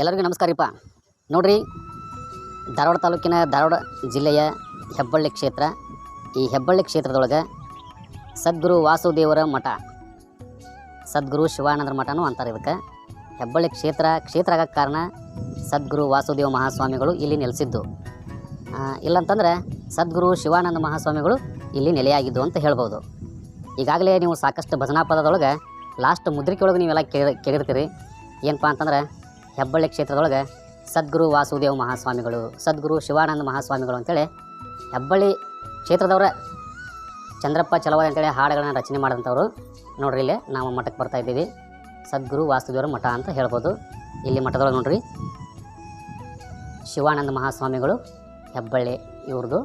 ಎಲ್ಲರಿಗೂ ನಮಸ್ಕಾರಪ್ಪ. ನೋಡ್ರಿ, ಧಾರವಾಡ ತಾಲೂಕಿನ ಧಾರವಾಡ ಜಿಲ್ಲೆಯ ಹೆಬ್ಬಳ್ಳಿ ಕ್ಷೇತ್ರ. ಈ ಹೆಬ್ಬಳ್ಳಿ ಕ್ಷೇತ್ರದೊಳಗೆ ಸದ್ಗುರು ವಾಸುದೇವರ ಮಠ, ಸದ್ಗುರು ಶಿವಾನಂದರ ಮಠನೂ ಅಂತಾರೆ ಇದಕ್ಕೆ. ಹೆಬ್ಬಳ್ಳಿ ಕ್ಷೇತ್ರ ಕ್ಷೇತ್ರ ಆಗಕ್ಕೆ ಕಾರಣ ಸದ್ಗುರು ವಾಸುದೇವ ಮಹಾಸ್ವಾಮಿಗಳು ಇಲ್ಲಿ ನೆಲೆಸಿದ್ದು. ಇಲ್ಲಂತಂದರೆ ಸದ್ಗುರು ಶಿವಾನಂದ ಮಹಾಸ್ವಾಮಿಗಳು ಇಲ್ಲಿ ನೆಲೆಯಾಗಿದ್ದು ಅಂತ ಹೇಳ್ಬೋದು. ಈಗಾಗಲೇ ನೀವು ಸಾಕಷ್ಟು ಭಜನಾ ಪದದೊಳಗೆ ಲಾಸ್ಟ್ ಮುದ್ರಿಕೆ ಒಳಗೆ ನೀವೆಲ್ಲ ಕೇಳಿ, ಕೇಳಿರ್ತೀರಿ. ಏನಪ್ಪ ಅಂತಂದ್ರೆ ಹೆಬ್ಬಳ್ಳಿ ಕ್ಷೇತ್ರದೊಳಗೆ ಸದ್ಗುರು ವಾಸುದೇವ ಮಹಾಸ್ವಾಮಿಗಳು, ಸದ್ಗುರು ಶಿವಾನಂದ ಮಹಾಸ್ವಾಮಿಗಳು ಅಂತೇಳಿ ಹೆಬ್ಬಳ್ಳಿ ಕ್ಷೇತ್ರದವರ ಚಂದ್ರಪ್ಪ ಚಲವಾದ ಅಂತೇಳಿ ಹಾಡುಗಳನ್ನು ರಚನೆ ಮಾಡಿದಂಥವ್ರು ನೋಡ್ರಿ ಇಲ್ಲೇ ನಾವು ಮಠಕ್ಕೆ ಬರ್ತಾ ಇದ್ದೀವಿ. ಸದ್ಗುರು ವಾಸುದೇವರ ಮಠ ಅಂತ ಹೇಳ್ಬೋದು. ಇಲ್ಲಿ ಮಠದೊಳಗೆ ನೋಡ್ರಿ ಶಿವಾನಂದ ಮಹಾಸ್ವಾಮಿಗಳು, ಹೆಬ್ಬಳ್ಳಿ ಇವ್ರದ್ದು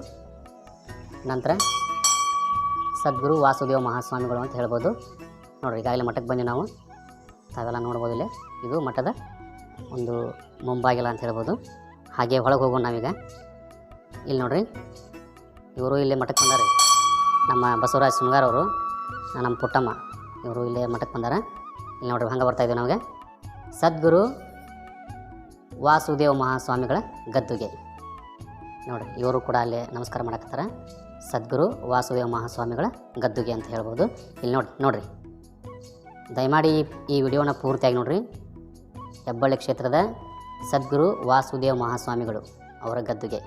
ನಂತರ ಸದ್ಗುರು ವಾಸುದೇವ ಮಹಾಸ್ವಾಮಿಗಳು ಅಂತ ಹೇಳ್ಬೋದು. ನೋಡ್ರಿ, ಈಗಾಗಲೇ ಮಠಕ್ಕೆ ಬಂದು ನಾವು. ತಾವೆಲ್ಲ ನೋಡ್ಬೋದು ಇಲ್ಲಿ. ಇದು ಮಠದ ಒಂದು ಮುಂಬಾಗಿಲ ಅಂತ ಹೇಳ್ಬೋದು. ಹಾಗೆ ಒಳಗೆ ಹೋಗೋಣ ನಾವೀಗ. ಇಲ್ಲಿ ನೋಡ್ರಿ, ಇವರು ಇಲ್ಲೇ ಮಠಕ್ಕೆ ಬಂದಾರೆ. ನಮ್ಮ ಬಸವರಾಜ್ ಶೃಂಗಾರ್ ಅವರು, ನಮ್ಮ ಪುಟ್ಟಮ್ಮ, ಇವರು ಇಲ್ಲೇ ಮಠಕ್ಕೆ ಬಂದಾರೆ. ಇಲ್ಲಿ ನೋಡ್ರಿ, ಹಂಗೆ ಬರ್ತಾ ಇದ್ದೀವಿ ನಮಗೆ ಸದ್ಗುರು ವಾಸುದೇವ ಮಹಾಸ್ವಾಮಿಗಳ ಗದ್ದುಗೆ. ನೋಡ್ರಿ, ಇವರು ಕೂಡ ಅಲ್ಲೇ ನಮಸ್ಕಾರ ಮಾಡಕತ್ತಾರ. ಸದ್ಗುರು ವಾಸುದೇವ ಮಹಾಸ್ವಾಮಿಗಳ ಗದ್ದುಗೆ ಅಂತ ಹೇಳ್ಬೋದು. ಇಲ್ಲಿ ನೋಡಿ, ನೋಡ್ರಿ. ದಯಮಾಡಿ ಈ- ವಿಡಿಯೋನ ಪೂರ್ತಿಯಾಗಿ ನೋಡ್ರಿ. ಹೆಬ್ಬಳ್ಳಿ ಕ್ಷೇತ್ರದ ಸದ್ಗುರು ವಾಸುದೇವ ಮಹಾಸ್ವಾಮಿಗಳು ಅವರ ಗದ್ದುಗೆ.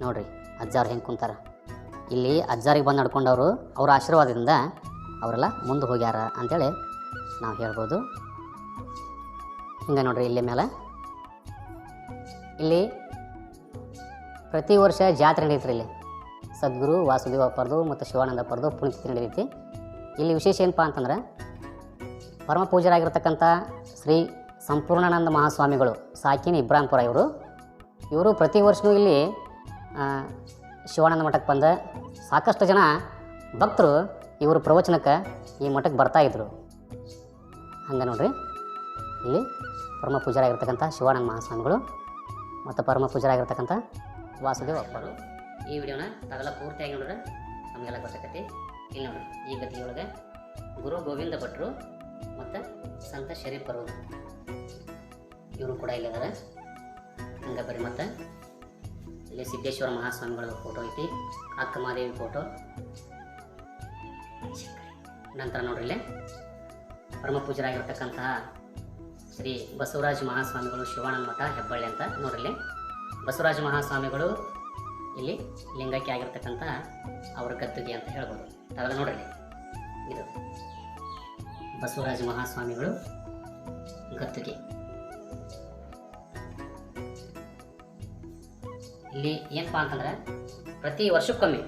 ನೋಡ್ರಿ, ಅಜ್ಜಾರು ಹೆಂಗೆ ಕುಂತಾರ. ಇಲ್ಲಿ ಅಜ್ಜಾರಿಗೆ ಬಂದು ನಡ್ಕೊಂಡವರು ಅವರ ಆಶೀರ್ವಾದದಿಂದ ಅವರೆಲ್ಲ ಮುಂದೆ ಹೋಗ್ಯಾರ ಅಂಥೇಳಿ ನಾವು ಹೇಳ್ಬೋದು. ಹಿಂಗೆ ನೋಡ್ರಿ ಇಲ್ಲಿ ಮೇಲೆ ಇಲ್ಲಿ ಪ್ರತಿ ವರ್ಷ ಜಾತ್ರೆ ನಡೀತ್ರಿ ಇಲ್ಲಿ. ಸದ್ಗುರು, ವಾಸುದೇವ ಅಪ್ಪರ್ದು ಮತ್ತು ಶಿವಾನಂದ ಅಪ್ಪರ್ದು ಪುಣ್ಯತಿಥಿ ನಡೆಯುತ್ತೆ ಇಲ್ಲಿ ವಿಶೇಷ ಏನಪ್ಪ ಅಂತಂದ್ರೆ ಪರಮ ಪೂಜರಾಗಿರ್ತಕ್ಕಂಥ ಶ್ರೀ ಸಂಪೂರ್ಣಾನಂದ ಮಹಾಸ್ವಾಮಿಗಳು ಸಾಕಿನ ಇಬ್ರಾಂಪುರ ಇವರು. ಇವರು ಪ್ರತಿ ವರ್ಷವೂ ಇಲ್ಲಿ ಶಿವಾನಂದ ಮಠಕ್ಕೆ ಬಂದ ಸಾಕಷ್ಟು ಜನ ಭಕ್ತರು ಇವರು ಪ್ರವಚನಕ್ಕೆ ಈ ಮಠಕ್ಕೆ ಬರ್ತಾಯಿದ್ರು ಹಂಗೆ ನೋಡ್ರಿ. ಇಲ್ಲಿ ಪರಮ ಪೂಜರಾಗಿರ್ತಕ್ಕಂಥ ಶಿವಾನಂದ ಮಹಾಸ್ವಾಮಿಗಳು ಮತ್ತು ಪರಮ ಪೂಜರಾಗಿರ್ತಕ್ಕಂಥ ವಾಸುದೇವ ಅಪ್ಪರು. ಈ ವಿಡಿಯೋನ ತಾವೆಲ್ಲ ಪೂರ್ತಿಯಾಗಿ ನೋಡಿದ್ರೆ ನಮಗೆಲ್ಲ ಗೊತ್ತಾಕತಿ ಇಲ್ಲಿ ನೋಡ್ರಿ, ಈ ಗತಿಯೊಳಗೆ ಗುರು ಗೋವಿಂದ ಭಟ್ರು ಮತ್ತು ಸಂತ ಶರೀಫರು ಇವರು ಕೂಡ ಇಲ್ಲಿದ್ದಾರೆ ಹಂಗೆ ಬರ್ರಿ ಮತ್ತು. ಇಲ್ಲಿ ಸಿದ್ದೇಶ್ವರ ಮಹಾಸ್ವಾಮಿಗಳ ಫೋಟೋ ಐತಿ ಅಕ್ಕ ಮಹಾದೇವಿ ಫೋಟೋ ನಂತರ ನೋಡ್ರಿ ಇಲ್ಲಿ ಪರಮ ಪೂಜರಾಗಿರ್ತಕ್ಕಂತಹ ಶ್ರೀ ಬಸವರಾಜ ಮಹಾಸ್ವಾಮಿಗಳು ಶಿವಾನಂದ ಮಠ ಹೆಬ್ಬಳ್ಳಿ ಅಂತ ನೋಡ್ರಿ ಬಸವರಾಜ ಮಹಾಸ್ವಾಮಿಗಳು ಇಲ್ಲಿ ಲಿಂಗಕ್ಕೆ ಆಗಿರ್ತಕ್ಕಂಥ ಅವರ ಗದ್ದುಗೆ ಅಂತ ಹೇಳ್ಬೋದು. ತಾವೆಲ್ಲ ನೋಡ್ರಿ. ಇದು ಬಸವರಾಜ ಮಹಾಸ್ವಾಮಿಗಳು ಗದ್ದುಗೆ. ಇಲ್ಲಿ ಏನಪ್ಪಾ ಅಂತಂದ್ರೆ ಪ್ರತಿ ವರ್ಷಕ್ಕೊಮ್ಮೆ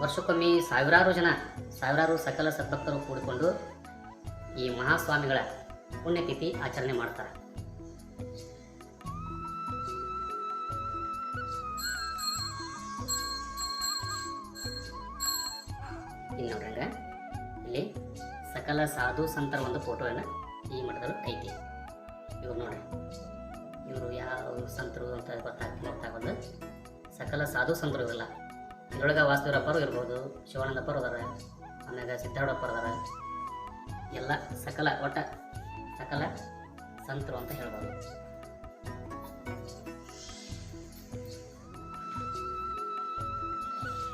ವರ್ಷಕ್ಕೊಮ್ಮೆ ಸಾವಿರಾರು ಜನ, ಸಾವಿರಾರು ಸಕಲ ಸದ್ಭಕ್ತರು ಕೂಡಿಕೊಂಡು ಈ ಮಹಾಸ್ವಾಮಿಗಳ ಪುಣ್ಯತಿಥಿ ಆಚರಣೆ ಮಾಡ್ತಾರೆ. ಸಕಲ ಸಾಧು ಸಂತರ ಒಂದು ಫೋಟೋವನ್ನು ಈ ಮಠದಲ್ಲಿ ಐತಿ. ಇವ್ರು ನೋಡ್ರಿ. ಇವರು ಯಾವ ಸಂತರು ಅಂತ ಗೊತ್ತಾಗ ಗೊತ್ತಾಗೋದು ಸಕಲ ಸಾಧು ಸಂತರು ಇವೆಲ್ಲ. ಇದ್ರೊಳಗೆ ವಾಸುದೇವರಪ್ಪರು ಇರ್ಬೋದು ಶಿವಾನಂದಪ್ಪರು ಅದಾರ, ಆಮ್ಯಾಗ ಸಿದ್ಧಾರೂಢಪ್ಪರು ಅದಾರ. ಎಲ್ಲ ಸಕಲ ಒಟ್ಟ ಸಕಲ ಸಂತರು ಅಂತ ಹೇಳ್ಬೋದು.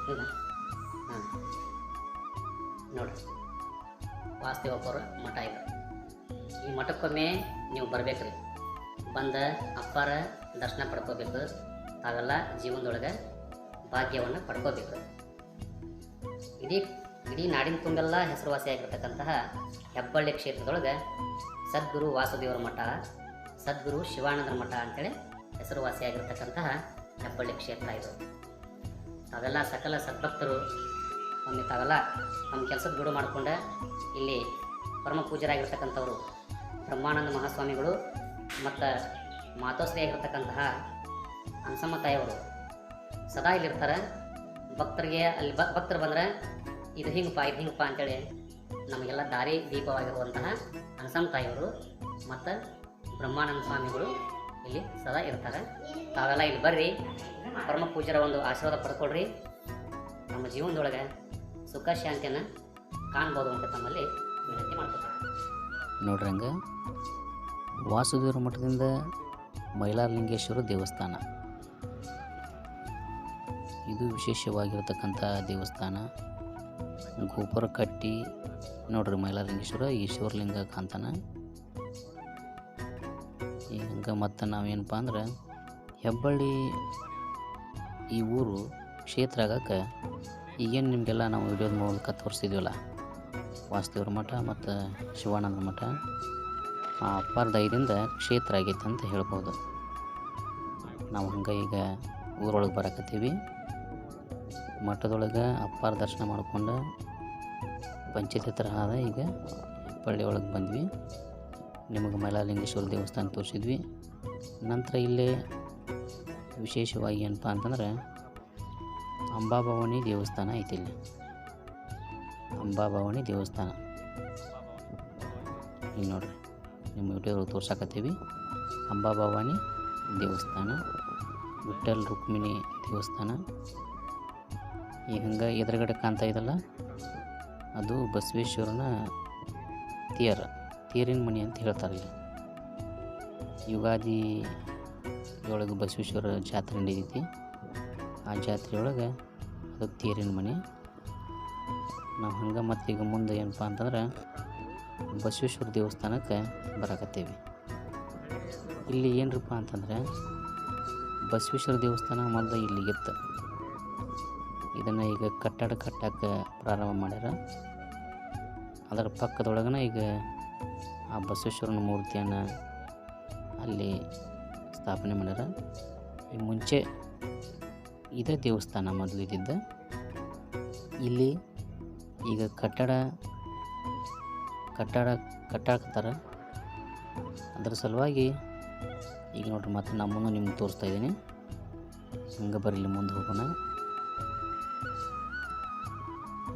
ಹೌದಾ ವಾಸುದೇವಪ್ಪರ ಮಠ ಇದೆ. ಈ ಮಠಕ್ಕೊಮ್ಮೆ ನೀವು ಬರಬೇಕ್ರಿ. ಬಂದ ಅಪ್ಪಾರ ದರ್ಶನ ಪಡ್ಕೋಬೇಕು. ತಾವೆಲ್ಲ ಜೀವನದೊಳಗೆ ಭಾಗ್ಯವನ್ನು ಪಡ್ಕೋಬೇಕು. ಇಡೀ ಇಡೀ ನಾಡಿನ ತುಂಬೆಲ್ಲ ಹೆಸರುವಾಸಿಯಾಗಿರ್ತಕ್ಕಂತಹ ಹೆಬ್ಬಳ್ಳಿ ಕ್ಷೇತ್ರದೊಳಗೆ ಸದ್ಗುರು ವಾಸುದೇವರ ಮಠ, ಸದ್ಗುರು ಶಿವಾನಂದರ ಮಠ ಅಂತೇಳಿ ಹೆಸರುವಾಸಿಯಾಗಿರ್ತಕ್ಕಂತಹ ಹೆಬ್ಬಳ್ಳಿ ಕ್ಷೇತ್ರ ಇದು. ಅವೆಲ್ಲ ಸಕಲ ಸದ್ಭಕ್ತರು ಒಮ್ಮೆ ತಾವೆಲ್ಲ ನಮ್ಮ ಕೆಲಸದ ಬಿಡು ಮಾಡಿಕೊಂಡೆ. ಇಲ್ಲಿ ಪರಮ ಪೂಜರಾಗಿರ್ತಕ್ಕಂಥವರು ಬ್ರಹ್ಮಾನಂದ ಮಹಾಸ್ವಾಮಿಗಳು ಮತ್ತು ಮಾತೋಶ್ರೀ ಆಗಿರ್ತಕ್ಕಂತಹ ಹನ್ಸಮ್ಮ ತಾಯಿಯವರು ಸದಾ ಇಲ್ಲಿರ್ತಾರೆ. ಭಕ್ತರಿಗೆ ಅಲ್ಲಿ ಭಕ್, ಭಕ್ತರು ಬಂದರೆ ಇದು ಹಿಂಗಪ್ಪ ಇದು ಹಿಂಗಪ್ಪ ಅಂತೇಳಿ ನಮಗೆಲ್ಲ ದಾರಿ ದೀಪವಾಗಿರುವಂತಹ ಹನ್ಸಮ್ಮ ತಾಯಿಯವರು ಮತ್ತು ಬ್ರಹ್ಮಾನಂದ ಸ್ವಾಮಿಗಳು ಇಲ್ಲಿ ಸದಾ ಇರ್ತಾರೆ. ತಾವೆಲ್ಲ ಇಲ್ಲಿ ಬರ್ರಿ. ಪರಮ ಪೂಜರ ಒಂದು ಆಶೀರ್ವಾದ ಪಡ್ಕೊಳ್ರಿ. ನಮ್ಮ ಜೀವನದೊಳಗೆ ಸುಖ ಶಾಂತಿಯನ್ನು ಕಾಣ್ಬೋದು ಅಂತ ತಮ್ಮಲ್ಲಿ ವಿನಂತಿ ಮಾಡ್ಕೊತಾರೆ ನೋಡ್ರಿ ಹಂಗೆ ವಾಸುದೇವರ ಮಠದಿಂದ ಮೈಲಾರಲಿಂಗೇಶ್ವರ ದೇವಸ್ಥಾನ. ಇದು ವಿಶೇಷವಾಗಿರತಕ್ಕಂಥ ದೇವಸ್ಥಾನ. ಗೋಪುರ ಕಟ್ಟಿ, ನೋಡ್ರಿ ಮೈಲಾರಲಿಂಗೇಶ್ವರ, ಈಶ್ವರಲಿಂಗ ಕಾಂತಾನ. ಈಗ ಮತ್ತು ನಾವೇನಪ್ಪ ಅಂದ್ರೆ, ಹೆಬ್ಬಳ್ಳಿ ಈ ಊರು ಕ್ಷೇತ್ರ ಆಗಕ್ಕೆ ಈಗೇನು ನಿಮಗೆಲ್ಲ ನಾವು ವಿಡಿಯೋದ ಮೂಲಕ ತೋರಿಸಿದ್ವಲ್ಲ? ವಾಸುದೇವ್ರ ಮಠ ಮತ್ತು ಶಿವಾನಂದ ಮಠ, ಆ ಅಪ್ಪಾರ ದೈದಿಂದ ಕ್ಷೇತ್ರ ಆಗೈತೆ ಅಂತ ಹೇಳ್ಬೋದು. ನಾವು ಹಂಗೆ ಈಗ ಊರೊಳಗೆ ಬರಕತ್ತೀವಿ. ಮಠದೊಳಗೆ ಅಪ್ಪಾರ ದರ್ಶನ ಮಾಡಿಕೊಂಡು ಪಂಚಾಯತಿ ಹತ್ರ ಆದ ಈಗ ಪಳ್ಳಿ ಒಳಗೆ ಬಂದ್ವಿ. ನಿಮಗೆ ಮೈಲಾಲಿಂಗೇಶ್ವರ ದೇವಸ್ಥಾನ ತೋರಿಸಿದ್ವಿ. ನಂತರ ಇಲ್ಲೇ ವಿಶೇಷವಾಗಿ ಏನಪ್ಪ ಅಂತಂದ್ರೆ ಅಂಬಾಭವಾನಿ ದೇವಸ್ಥಾನ ಐತಿ ಇಲ್ಲಿ. ಅಂಬಾಭವಾನಿ ದೇವಸ್ಥಾನ. ಇಲ್ಲಿ ನೋಡ್ರಿ ನಿಮ್ಮ ವಿಡಿಯೋ ತೋರ್ಸಕತ್ತೀವಿ. ಅಂಬಾಭವಾನಿ ದೇವಸ್ಥಾನ ವಿಠಲ್ ರುಕ್ಮಿಣಿ ದೇವಸ್ಥಾನ. ಈಗ ಹಂಗೆ ಎದುರುಗಡೆ ಕಾಣ್ತಾ ಇದಲ್ಲ, ಅದು ಬಸವೇಶ್ವರನ ತೇರ, ತೇರಿನ ಮನೆ ಅಂತ ಹೇಳ್ತಾರೆ ಇಲ್ಲಿ. ಯುಗಾದಿ ಒಳಗೆ ಬಸವೇಶ್ವರ ಜಾತ್ರೆ ನಡೀತೈತಿ. ಆ ಜಾತ್ರೆಯೊಳಗೆ ಅದು ತೇರಿನ ಮನೆ. ನಾವು ಹಂಗೆ ಮತ್ತು ಈಗ ಮುಂದೆ ಏನಪ್ಪ ಅಂತಂದ್ರೆ ಬಸವೇಶ್ವರ ದೇವಸ್ಥಾನಕ್ಕೆ ಬರಕತ್ತೀವಿ. ಇಲ್ಲಿ ಏನರಪ್ಪ ಅಂತಂದ್ರೆ ಬಸವೇಶ್ವರ ದೇವಸ್ಥಾನ ಮೊದಲು ಇಲ್ಲಿ ಇತ್ತು. ಇದನ್ನು ಈಗ ಕಟ್ಟಡ ಕಟ್ಟಕ್ಕೆ ಪ್ರಾರಂಭ ಮಾಡ್ಯಾರ. ಅದರ ಪಕ್ಕದೊಳಗನ ಈಗ ಆ ಬಸವೇಶ್ವರನ ಮೂರ್ತಿಯನ್ನು ಅಲ್ಲಿ ಸ್ಥಾಪನೆ ಮಾಡ್ಯಾರ. ಮುಂಚೆ ಇದೇ ದೇವಸ್ಥಾನ ಮೊದಲು ಇದ್ದಿದ್ದ. ಇಲ್ಲಿ ಈಗ ಕಟ್ಟಡ ಕಟ್ಟಡ ಕಟ್ಟಾಕ್ತಾರೆ. ಅದರ ಸಲುವಾಗಿ ಈಗ ನೋಡ್ರಿ ಮತ್ತೆ ನಮ್ಮನ್ನು ನಿಮ್ಗೆ ತೋರಿಸ್ತಾ ಇದ್ದೀನಿ. ಹಂಗೆ ಬರಲಿ ಮುಂದೆ ಹೋಗೋಣ.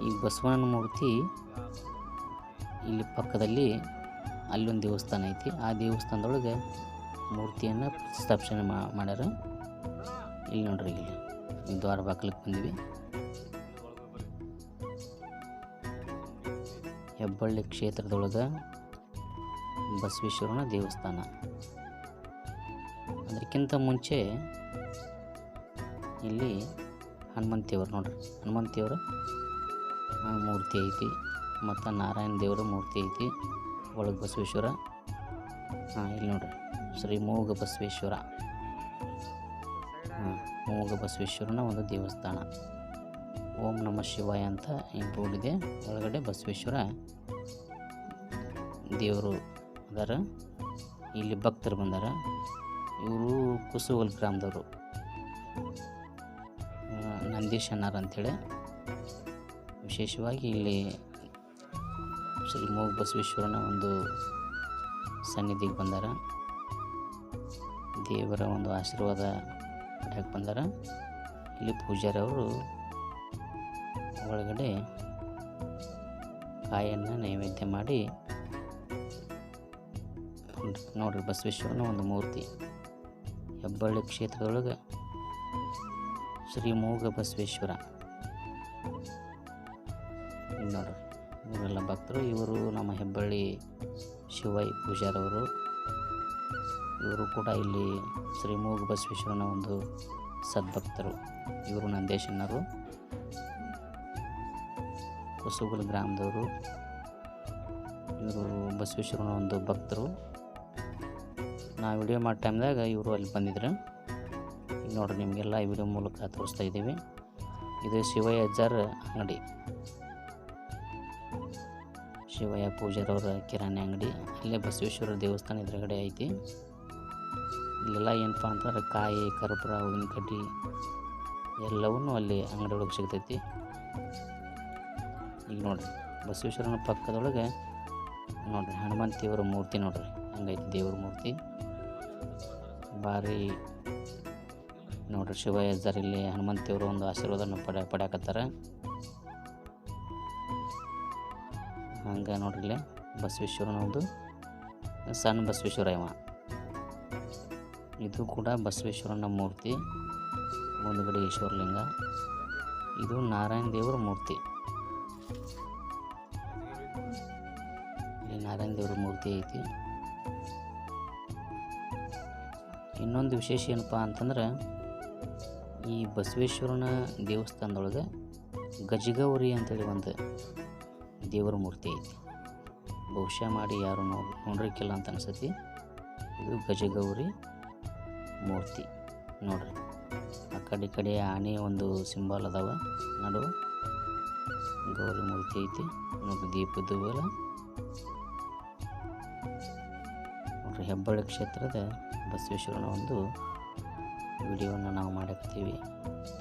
ಈ ಬಸವಣ್ಣನ ಮೂರ್ತಿ ಇಲ್ಲಿ ಪಕ್ಕದಲ್ಲಿ ಅಲ್ಲೊಂದು ದೇವಸ್ಥಾನ ಐತಿ. ಆ ದೇವಸ್ಥಾನದೊಳಗೆ ಮೂರ್ತಿಯನ್ನು ಪ್ರತಿಷ್ಠಾಪನೆ ಮಾಡ್ಯಾರ. ಇಲ್ಲಿ ನೋಡ್ರಿ ಇಲ್ಲಿ ದ್ವಾರ ಬಾಗಿಲಿಗೆ ಬಂದ್ವಿ. ಹೆಬ್ಬಳ್ಳಿ ಕ್ಷೇತ್ರದೊಳಗೆ ಬಸವೇಶ್ವರನ ದೇವಸ್ಥಾನ. ಅದಕ್ಕಿಂತ ಮುಂಚೆ ಇಲ್ಲಿ ಹನುಮಂತಿಯವರು ನೋಡ್ರಿ ಹನುಮಂತಿಯವರ ಆ, ಮೂರ್ತಿ ಐತಿ ಮತ್ತು ನಾರಾಯಣ ದೇವರ ಮೂರ್ತಿ ಐತಿ ಒಳಗೆ ಬಸವೇಶ್ವರ ಹಾಂ ಇಲ್ಲಿ ನೋಡ್ರಿ ಶ್ರೀ ಮೂಗ ಬಸವೇಶ್ವರ. ಮೂಗ ಬಸವೇಶ್ವರನ ಒಂದು ದೇವಸ್ಥಾನ. ಓಂ ನಮ ಶಿವಾಯ ಅಂತ ಬೋರ್ಡ್ ಇದೆ. ಒಳಗಡೆ ಬಸವೇಶ್ವರ ದೇವರು ಅದಾರ. ಇಲ್ಲಿ ಭಕ್ತರು ಬಂದಾರ. ಇವರು ಕುಸುಗಲ್ ಗ್ರಾಮದವರು. ನಂದೀಶ್ ಅನ್ನಾರ ಅಂಥೇಳಿ ವಿಶೇಷವಾಗಿ ಇಲ್ಲಿ ಶ್ರೀ ಮೂಗ ಬಸವೇಶ್ವರನ ಒಂದು ಸನ್ನಿಧಿಗೆ ಬಂದಾರ. ದೇವರ ಒಂದು ಆಶೀರ್ವಾದ ಪಡೆಯಕ್ಕೆ ಬಂದಾರ. ಇಲ್ಲಿ ಪೂಜಾರಿ ಅವರು ಒಳಗಡೆ ಕಾಯನ್ನು ನೈವೇದ್ಯ ಮಾಡಿ ನೋಡ್ರಿ ಬಸವೇಶ್ವರನ ಒಂದು ಮೂರ್ತಿ. ಹೆಬ್ಬಳ್ಳಿ ಕ್ಷೇತ್ರದೊಳಗೆ ಶ್ರೀಮೋಗ ಬಸವೇಶ್ವರ. ನೋಡ್ರಿ, ಇವರೆಲ್ಲ ಭಕ್ತರು, ಇವರು ನಮ್ಮ ಹೆಬ್ಬಳ್ಳಿ ಶಿವೈ ಪೂಜಾರವರು ಇವರು ಕೂಡ ಇಲ್ಲಿ ಶ್ರೀಮೂಗ ಬಸವೇಶ್ವರನ ಒಂದು ಸದ್ಭಕ್ತರು. ಇವರು ನಂದೇಶಣ್ಣರು. ಕುಸುಗುಲ್ ಗ್ರಾಮದವರು. ಇವರು ಬಸವೇಶ್ವರನ ಒಂದು ಭಕ್ತರು. ನಾ ವಿಡಿಯೋ ಮಾಡೋ ಟೈಮ್ದಾಗ ಇವರು ಅಲ್ಲಿ ಬಂದಿದ್ರು. ಈಗ ನೋಡ್ರಿ, ನಿಮಗೆಲ್ಲ ಈ ವಿಡಿಯೋ ಮೂಲಕ ತೋರಿಸ್ತಾ ಇದ್ದೀವಿ. ಇದು ಶಿವಯ್ಯ ಅಜ್ಜಾರ್ ಅಂಗಡಿ. ಶಿವಯ್ಯ ಪೂಜಾರವರ ಕಿರಾಣಿ ಅಂಗಡಿ. ಅಲ್ಲೇ ಬಸವೇಶ್ವರ ದೇವಸ್ಥಾನ ಎದುರುಗಡೆ ಐತಿ. ಇಲ್ಲೆಲ್ಲ ಏನಪ್ಪ ಅಂತಂದ್ರೆ ಕಾಯಿ ಕರ್ಪೂರ ಹೂವಿನ ಕಡ್ಡಿ ಎಲ್ಲವನ್ನೂ ಅಲ್ಲಿ ಅಂಗಡಿ ಒಳಗೆ ಸಿಗ್ತೈತಿ. ಈಗ ನೋಡಿರಿ, ಬಸವೇಶ್ವರನ ಪಕ್ಕದೊಳಗೆ ನೋಡಿರಿ ಹನುಮಂತ ದೇವರ ಮೂರ್ತಿ ನೋಡಿರಿ, ಹಂಗೈತಿ ದೇವ್ರ ಮೂರ್ತಿ. ಭಾರಿ ನೋಡ್ರಿ ಶಿವ ಹನುಮಂತ ಇಲ್ಲಿ ಹನುಮಂತಿಯವರು ಒಂದು ಆಶೀರ್ವಾದನ ಪಡ, ಪಡ್ಯಾಕತ್ತಾರ. ಹಂಗೆ ನೋಡ್ರಿ ಇಲ್ಲೇ ಬಸವೇಶ್ವರನ ಒಂದು ಸಣ್ಣ ಬಸವೇಶ್ವರ ಇವ ಇದು ಕೂಡ ಬಸವೇಶ್ವರನ ಮೂರ್ತಿ ಮುಂದುಗಡೆ ಈಶ್ವರಲಿಂಗ ಇದು ನಾರಾಯಣ ದೇವರ ಮೂರ್ತಿ. ಈ ನಾರಾಯಣ ದೇವರ ಮೂರ್ತಿ ಐತಿ. ಇನ್ನೊಂದು ವಿಶೇಷ ಏನಪ್ಪ ಅಂತಂದ್ರೆ, ಈ ಬಸವೇಶ್ವರನ ದೇವಸ್ಥಾನದೊಳಗೆ ಗಜಗೌರಿ ಅಂತೇಳಿ ಒಂದು ದೇವರ ಮೂರ್ತಿ ಐತಿ. ಬಹುಶಃ ಮಾಡಿ ಯಾರು ನೋಡಿ ನೋಡ್ರಿಕ್ಕಿಲ್ಲ ಅಂತ ಅನಿಸತಿ. ಇದು ಗಜಗೌರಿ. ಮೂರ್ತಿ. ನೋಡ್ರಿ. ಆ ಕಡೆ ಕಡೆ ಆನೆ ಒಂದು ಸಿಂಬಲ್ ಅದಾವ. ನಡು ಗೌರಿ ಮೂರ್ತಿ ಐತಿ. ನೋಡ್ರಿ ದೀಪದ ಬಲ ನೋಡ್ರಿ ಹೆಬ್ಬಳ್ಳಿ ಕ್ಷೇತ್ರದ ಬಸವೇಶ್ವರನ ಒಂದು ವಿಡಿಯೋವನ್ನು ನಾವು ಮಾಡಿರ್ತೀವಿ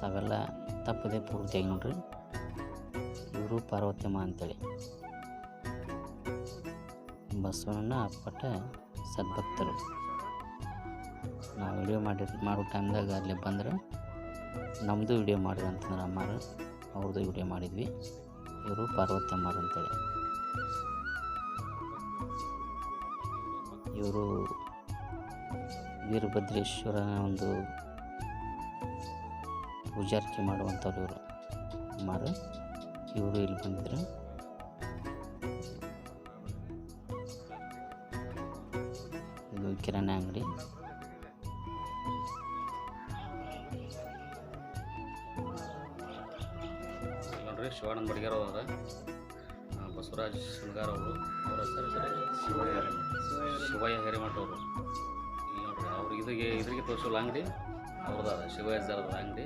ತಾವೆಲ್ಲ ತಪ್ಪದೆ ಪೂರ್ತಿಯಾಗಿ ನೋಡ್ರಿ. ಇವರು ಪಾರ್ವತಮ್ಮ ಅಂತೇಳಿ. ಬಸವಣ್ಣ ಅಪ್ಪಟ ಸದ್ಭಕ್ತರು. ನಾವು ವಿಡಿಯೋ ಮಾಡಿ ಮಾಡೋ ಟೈಮ್ದಾಗ ಅಲ್ಲಿ ಬಂದ್ರೆ ನಮ್ಮದು ವಿಡಿಯೋ ಮಾಡಿರಿ ಅಂತಂದ್ರೆ ಅಮ್ಮಾರು ಅವ್ರದ್ದು ವಿಡಿಯೋ ಮಾಡಿದ್ವಿ. ಇವರು ಪಾರ್ವತಿ ಅಮ್ಮಾರು ಅಂತೇಳಿ. ಇವರು ವೀರಭದ್ರೇಶ್ವರನ ಒಂದು ಪೂಜಾರ್ಕೆ ಮಾಡುವಂಥವ್ರು ಇವರು ಅಮ್ಮಾರು. ಇವರು ಇಲ್ಲಿ ಬಂದಿದ್ರು. ಇದು ಕಿರಾಣಿ ಅಂಗಡಿ. ಶಿವಾನಂದ ಬಡಿಗಾರ ಅವರ ಬಸವರಾಜ್ ಶೃಂಗಾರ್ ಅವರು. ಅವರ ಶಿವಯ್ಯ ಹಿರೇಮಠ ಅವರು. ನೋಡ್ರಿ ಅವ್ರಿಗೆ ಇದ್ರಿಗೆ ಇದ್ರಿಗೆ ತೋರಿಸೋಲ್ಲ ಅಂಗಡಿ ಅವ್ರದ ಶಿವಯ್ಯದ ಅಂಗಡಿ.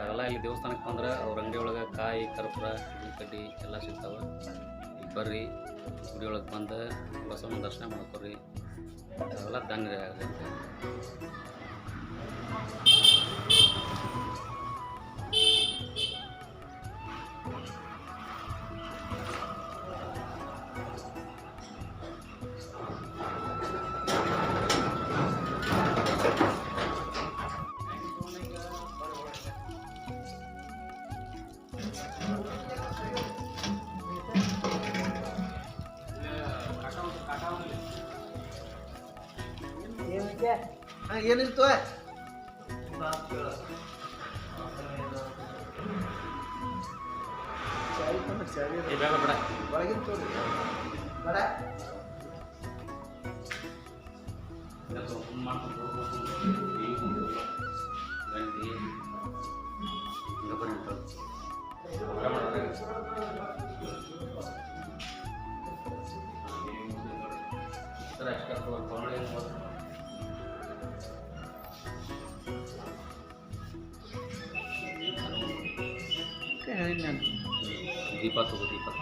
ಅವೆಲ್ಲ ಇಲ್ಲಿ ದೇವಸ್ಥಾನಕ್ಕೆ ಬಂದ್ರೆ ಅವ್ರ ಅಂಗಡಿ ಒಳಗೆ ಕಾಯಿ, ಕರ್ಪೂರ, ಕಡ್ಡಿ ಎಲ್ಲ ಸಿಗ್ತಾವೆ. ಬರ್ರಿ, ಗುಡಿ ಒಳಗೆ ಬಂದು ಬಸವನ ದರ್ಶನ ಮಾಡ್ಕೊರಿ. ಅವೆಲ್ಲ ದಂಗ್ರಿ ಆಗಲಿ ಅಂತ ಏನಿತ್ತು ಏ Ano ngayon yan? Hindi pa to, hindi pa to.